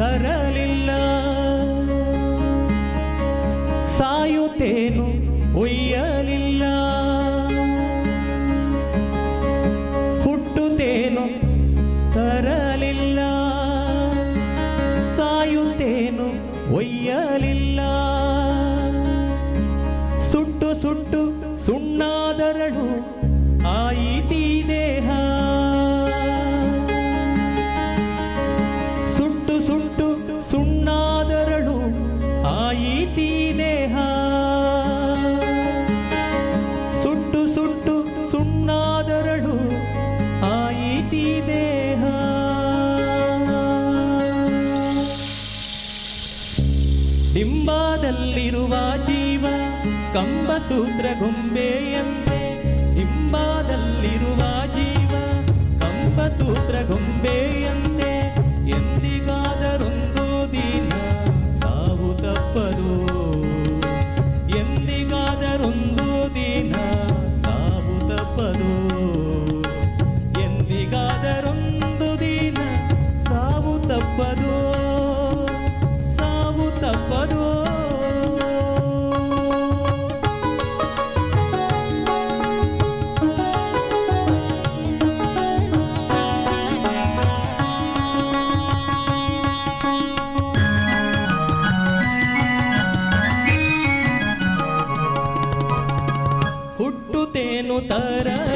ತರಲಿಲ್ಲ. ಸಾಯುತ್ತೇನು ಒಯ್ಯಲಿಲ್ಲ ಹುಟ್ಟುತ್ತೇನು ತರಲಿಲ್ಲ. ಸಾಯುತ್ತೇನು ಒಯ್ಯಲಿಲ್ಲ. ಸುಟ್ಟು ಸುಟ್ಟು ಸುಣ್ಣಾದರಳು ಆಯಿತೀ ದೇಹ. ಹಿಂಬಾದಲ್ಲಿರುವ ಜೀವ ಕಂಬಸೂತ್ರ ಗೊಂಬೆಯಂತೆ ಹಿಂಬಾದಲ್ಲಿರುವ ಜೀವ ಕಂಬಸೂತ್ರ ಗೊಂಬೆಯಂತೆ ಎಂದಿಗಾದರೊಂದು ದಿನ ಸಾವು ತಪ್ಪದು. તેનું તરત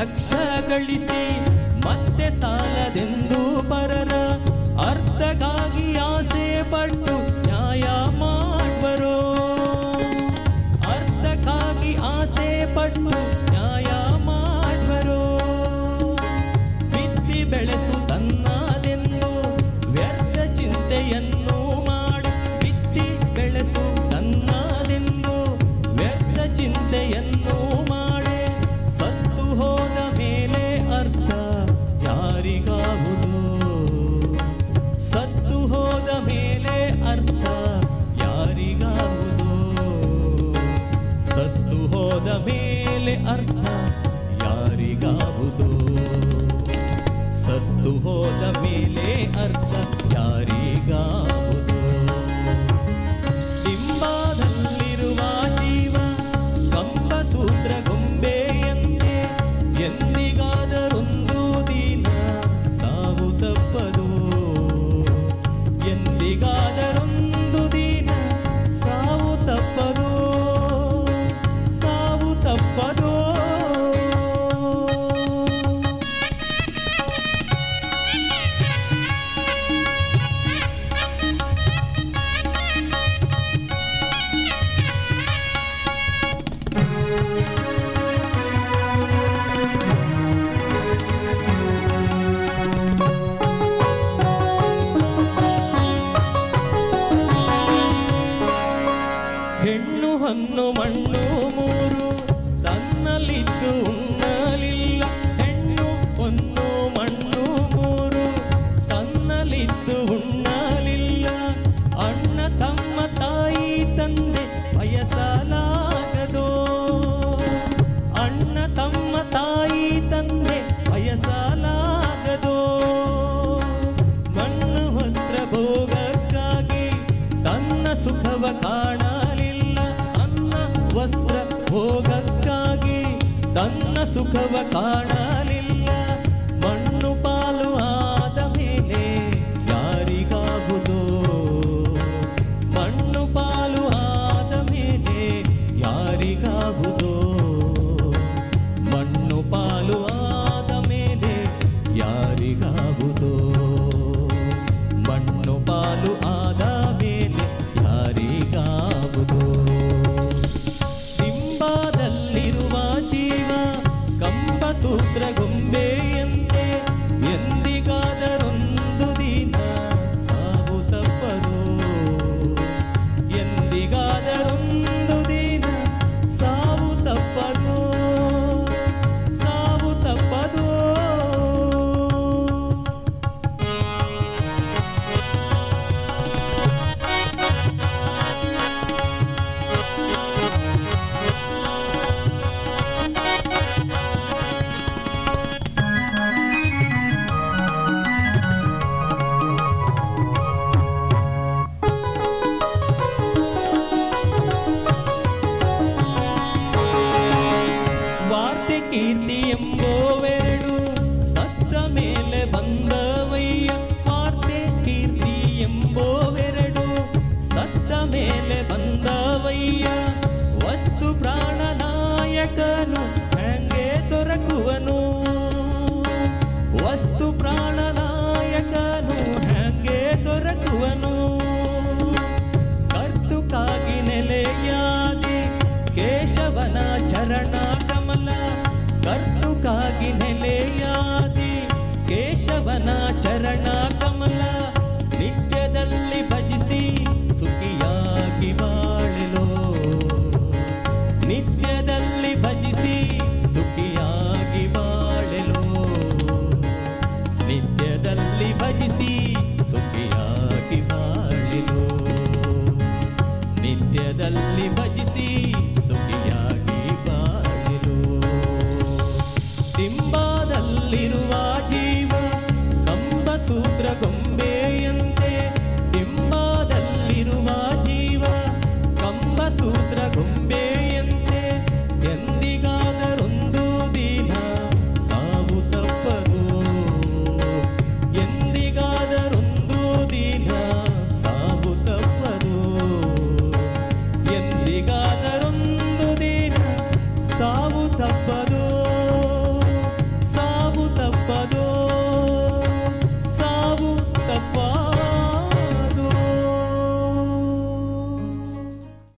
ಲಕ್ಷ ಗಳಿಸಿ ಮತ್ತೆ ಸಾಲದೆಂದು ಪರರ ಅರ್ಥಗಾಗಿ ಆಸೆ ಪಟ್ಟು ದುಹೋದ ಮೇಲೆ ಅರ್ಥ ಯಾರೀಗ మన్ను మన్ను ಸುಖವ ಕಾಣಲಿಲ್ಲ ವಸ್ತು